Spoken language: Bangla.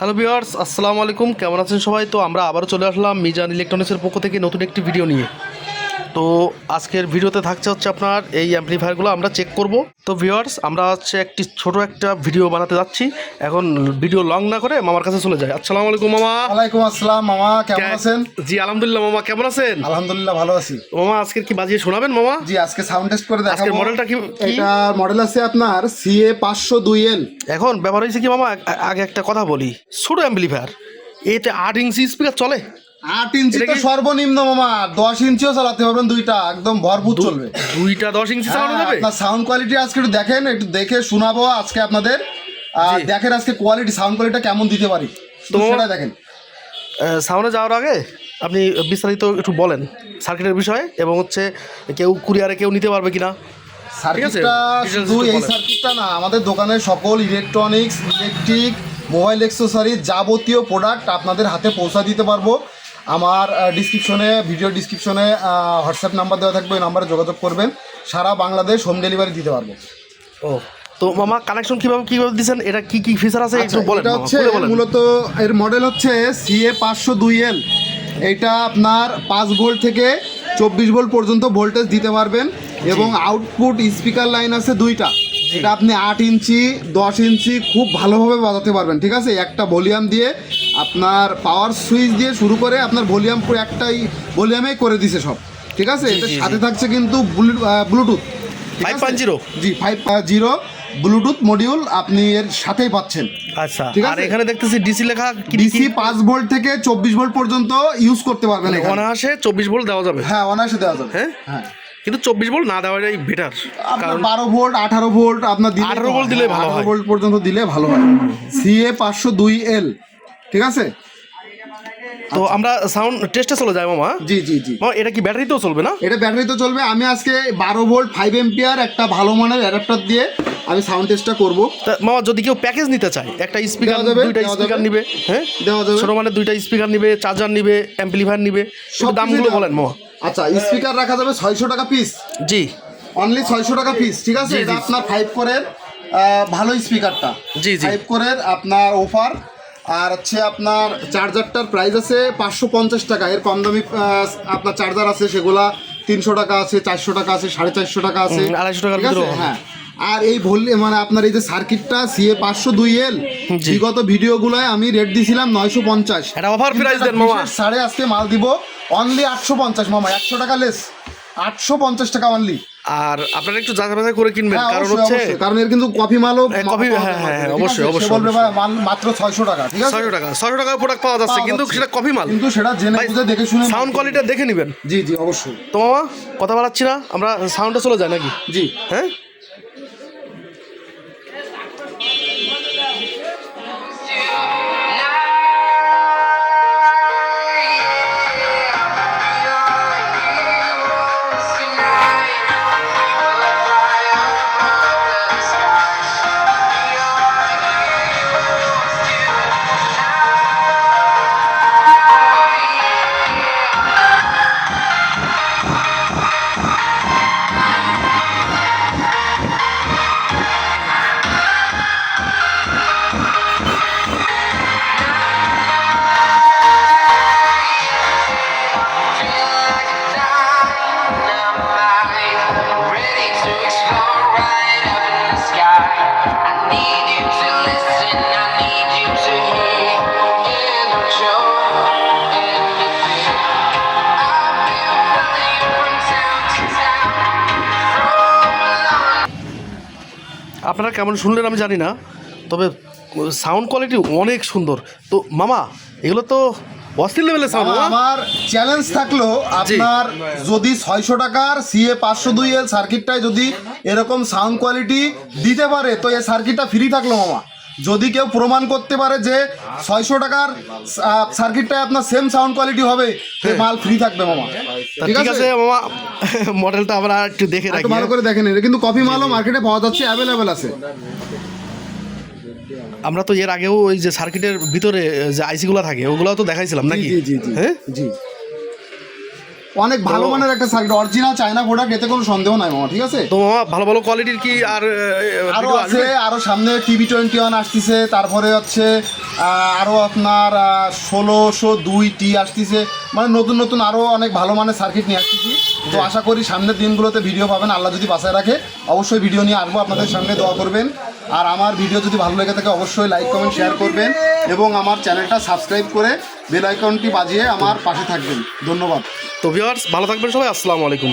হ্যালো ভিওয়ার্স আসসালামু আলাইকুম কেমন আছেন সবাই? তো আমরা আবারও চলে আসলাম মিজান ইলেকট্রনিক্সের পক্ষ থেকে নতুন একটি ভিডিও নিয়ে। তো আজকের ভিডিওতে থাকছে হচ্ছে আপনার এই অ্যাম্পলিফায়ারগুলো আমরা চেক করব। তো ভিউয়ার্স আমরা হচ্ছে একটি ছোট একটা ভিডিও বানাতে যাচ্ছি। এখন ভিডিও লং না করে মামার কাছে চলে যায় আসসালামু আলাইকুম মামা। ওয়ালাইকুম আসসালাম মামা কেমন আছেন? জি আলহামদুলিল্লাহ মামা কেমন আছেন? আলহামদুলিল্লাহ ভালো আছি। মামা আজকে কি বাজিয়ে শোনাবেন মামা? জি আজকে সাউন্ড টেস্ট করে দেখাবো। আজকের মডেলটা কি? এটা মডেল আছে আপনার সিএ পাঁচশো দুই এল এখন ব্যবহার হয়েছে কি মামা? আগে একটা কথা বলি। ছোট অ্যাম্পলিফায়ার এতে আট ইঞ্চি স্পিকার চলে? আট ইঞ্চি তো সর্বনিম্ন মামা দশ ইঞ্চিও চালাতে পারবেন দুইটা একদম ভরপুর চলবে। দুইটা দশ ইঞ্চি চালানো হ্যাঁ, যাবে? আপনার সাউন্ড কোয়ালিটি আজকে একটু দেখেন একটু দেখে শোনাবো আজকে আপনাদের। আর দেখেন আজকে কোয়ালিটি সাউন্ড কোয়ালিটিটা কেমন দিতে পারি। তো সেটা দেখেন। সাউন্ডে যাওয়ার আগে আপনি বিস্তারিত একটু বলেন সার্কিটের বিষয়ে এবং হচ্ছে কেউ কুরিয়ারে কেউ নিতে পারবে কিনা। সার্কিটটা শুধু এই। সার্কিটটা না আমাদের দোকানের সকল ইলেকট্রনিক্স ইলেকট্রিক মোবাইল অ্যাক্সেসরি যাবতীয় প্রোডাক্ট আপনাদের হাতে পৌঁছা দিতে পারব। আমার ডিসক্রিপশনে ভিডিও ডিসক্রিপশনে হোয়াটসঅ্যাপ নাম্বার দেওয়া থাকবে ওই নাম্বারে যোগাযোগ করবেন। সারা বাংলাদেশ হোম ডেলিভারি দিতে পারব। ও তো মামা কানেকশন কীভাবে কীভাবে দিচ্ছেন এটা কি কি ফিচার আছে? একটু আচ্ছা, বলেন এটা হচ্ছে মূলত এর মডেল হচ্ছে সিএ পাঁচশো দুই এল এটা আপনার পাঁচ ভোল্ট থেকে চব্বিশ ভোল্ট পর্যন্ত ভোল্টেজ দিতে পারবেন এবং আউটপুট স্পিকার লাইন আছে দুইটা। এটা আপনি আট ইঞ্চি দশ ইঞ্চি খুব ভালোভাবে বাজাতে পারবেন ঠিক আছে একটা ভলিউম দিয়ে আপনার পাওয়ার সুইচ দিয়ে শুরু করে আপনার ভলিউম পুরো একটাই ভলিউমেই করে দিছে সব ঠিক আছে এটা। সাথে থাকছে কিন্তু ব্লুটুথ ঠিক আছে? 5.0 G five zero Bluetooth module আপনি এর সাথেই পাচ্ছেন আচ্ছা ঠিক আছে? এখানে দেখতেছি ডিসি লেখা ডিসি পাঁচ ভোল্ট থেকে চব্বিশ ভোল্ট পর্যন্ত ইউজ করতে পারবেন এখানে। অনায়াসে চব্বিশ ভোল্ট দেওয়া যাবে হ্যাঁ অনায়াসে দেওয়া যাবে হ্যাঁ হ্যাঁ কিন্তু চব্বিশ ভোল্ট না দেওয়াটাই বেটার আপনার বারো ভোল্ট আঠারো ভোল্ট আপনার 18 ভোল্ট দিলে ভালো হয়। ভোল্ট পর্যন্ত দিলে ভালো হয়। সিএ পাঁচশো দুই এল ঠিক আছে? তো আমরা সাউন্ড টেস্টে চলে যাই মামা। জি জি জি। মামা এটা কি ব্যাটারিতেও চলবে না? এটা ব্যাটারি তো চলবে। আমি আজকে বারো ভোল্ট ফাইভ এম্পিয়ার একটা ভালো মানের অ্যাডাপ্টার দিয়ে আমি সাউন্ড টেস্টটা করব। মামা যদি কেউ প্যাকেজ নিতে চায় একটা স্পিকার যাবে, দুইটা স্পিকার নিবে হ্যাঁ? দেওয়া যাবে। ছোট মানে দুইটা স্পিকার নিবে চার্জার নিবে অ্যাম্পলিফায়ার নিবে সব দামগুলো বলেন মামা। আচ্ছা স্পিকার রাখা যাবে ছয়শো টাকা পিস জি। অনলি ছয়শো টাকা পিস ঠিক আছে? এটা আপনার ফাইভ কোরের ভালো স্পিকারটা জি, জি। ফাইভ কোরের আপনার অফার আর হচ্ছে আপনার চার্জারটার প্রাইস আছে পাঁচশো পঞ্চাশ টাকা। এর কম দামি আপনার চার্জার আছে সেগুলা তিনশো টাকা আছে চারশো টাকা আছে সাড়ে চারশো টাকা আছে। হুম, 250 টাকার ঠিক আছে? ভিতরেও হবে। হ্যাঁ। আর এই ভোল্টে মানে আপনার এই যে সার্কিটটা সিএ পাঁচশো দুই এল। বিগত ভিডিওগুলোয় আমি রেট দিছিলাম নয়শো পঞ্চাশ। এটা offer price দেন মামা। সাড়ে আজকে মাল দিব অনলি আটশো পঞ্চাশ মামা একশো টাকা লেস আটশো পঞ্চাশ টাকা অনলি আর আপনারা একটু যাচাই বাছাই করে কিনবেন হ্যাঁ, কারণ হচ্ছে কারণ এর কিন্তু কফি মালও হ্যাঁ, কফি- হ্যাঁ, হ্যাঁ, হ্যাঁ, অবশ্যই, অবশ্যই, বলবে মাল মাত্র ছয়শো টাকা ঠিক আছে? ছয়শো টাকা ছয়শো টাকার প্রোডাক্ট পাওয়া যাচ্ছে কিন্তু সেটা কফি মাল। কিন্তু সেটা জেনে বুঝে দেখে শুনে সাউন্ড কোয়ালিটি দেখে নেবেন। জি জি অবশ্যই। তো কথা বাড়াচ্ছি না আমরা সাউন্ডে চলে যাই নাকি? জি। হ্যাঁ? আপনারা কেমন শুনলেন আমি জানি না তবে সাউন্ড কোয়ালিটি অনেক সুন্দর। তো মামা এগুলো তো অস্থির লেভেলের সাউন্ড আমার- চ্যালেঞ্জ থাকল আপনার যদি ছয়শো টাকার সিএ পাঁচশো দুই এল সার্কিটটায় যদি এরকম সাউন্ড কোয়ালিটি দিতে পারে তো এই সার্কিটটা ফ্রি থাকল মামা। যদি কেউ প্রমাণ করতে পারে যে ছয়শো টাকার সার্কিটটায় আপনার সেম সাউন্ড কোয়ালিটি হবে সে মাল ফ্রি থাকবে মামা। ঠিক আছে? মামা মডেলটা আমরা একটু দেখে রাখি ভালো করে দেখেন এটা কিন্তু কফি মালও মার্কেটে পাওয়া যাচ্ছে অ্যাভেলেবেল আছে। আমরা তো এর আগেও ওই যে সার্কিটের ভিতরে যে আইসিগুলো থাকে ওগুলো তো দেখাইছিলাম নাকি? হ্যাঁ? জি। অনেক ভালো মানের একটা সার্কিট অরিজিনাল চায়না প্রোডাক্ট এতে কোনো সন্দেহ নাই মামা ঠিক আছে? তো মামা ভালো ভালো কোয়ালিটির কি আর আহ, আরও আছে আসবে? আরও সামনে টিভি টোয়েন্টি ওয়ান আসতেছে তারপরে হচ্ছে আহ, আরও আপনার ষোলোশো দুই টি আসতেছে মানে নতুন নতুন আরও অনেক ভালো মানের সার্কিট নিয়ে আসতেছি। তো আশা করি সামনের দিনগুলোতে ভিডিও পাবেন আল্লাহ যদি বাসায় রাখে অবশ্যই ভিডিও নিয়ে আসব আপনাদের সামনে দোয়া করবেন। আর আমার ভিডিও যদি ভালো লেগে থাকে অবশ্যই লাইক কমেন্ট শেয়ার করবেন এবং আমার চ্যানেলটা সাবস্ক্রাইব করে বেল আইকনটি বাজিয়ে আমার পাশে থাকবেন। ধন্যবাদ। তো ভিওয়ার্স ভালো থাকবেন সবাই আসসালামু আলাইকুম।